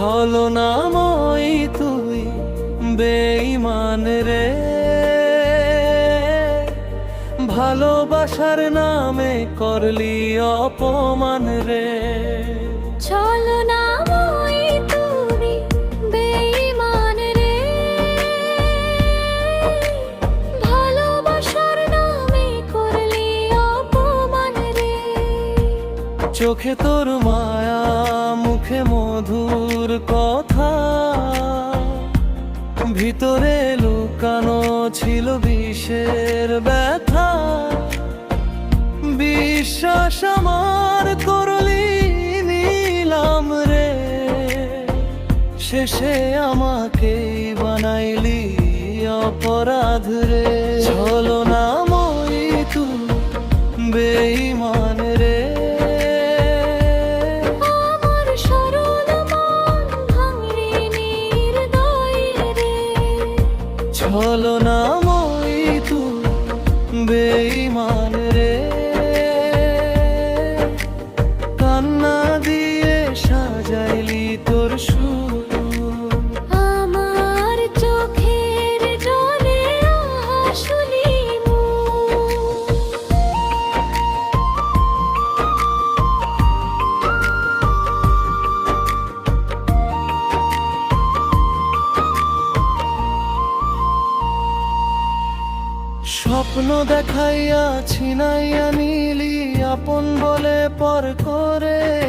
ছলনাময় তুই বেইমান রে। ভালোবাসার নামে করলি অপমান রে। চোখে তোর মায়া, মুখে মধুর কথা। ভিতরে লুকানো ছিল বিষের ব্যথা। বিশ্বাস আমার করলি নিলাম রে। শেষে আমাকে বানাইলি অপরাধ রে। চলো না মই তু বেঈমান। মই তু বেঈমান রে। কান্না দিয়ে সাজাইলি তোর সুর। স্বপ্ন দেখাইয়া ছিনাইয়া নিলি আপন বলে পর করে।